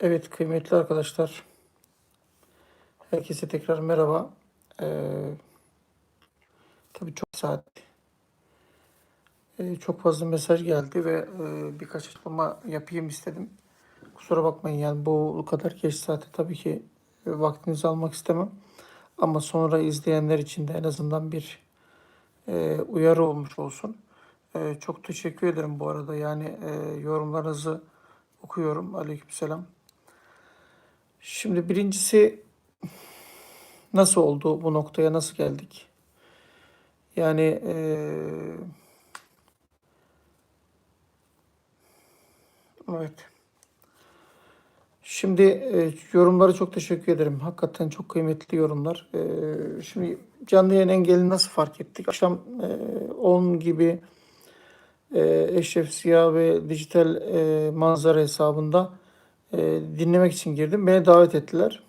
Evet kıymetli arkadaşlar. Herkese tekrar merhaba. Ee, tabii çok saat. Ee, çok fazla mesaj geldi ve e, birkaç açıklama yapayım istedim. Kusura bakmayın yani bu kadar geç saate tabii ki e, vaktinizi almak istemem. Ama sonra izleyenler için de en azından bir e, uyarı olmuş olsun. E, çok teşekkür ederim bu arada. Yani e, yorumlarınızı okuyorum. Aleykümselam. Şimdi birincisi nasıl oldu bu noktaya nasıl geldik? Yani eee, evet. Şimdi e, yorumlara çok teşekkür ederim. Hakikaten çok kıymetli yorumlar. E, şimdi canlı yayın engeli nasıl fark ettik? Akşam e, 10 gibi e, Eşref Ziya ve dijital e, manzara hesabında e, dinlemek için girdim. Beni davet ettiler.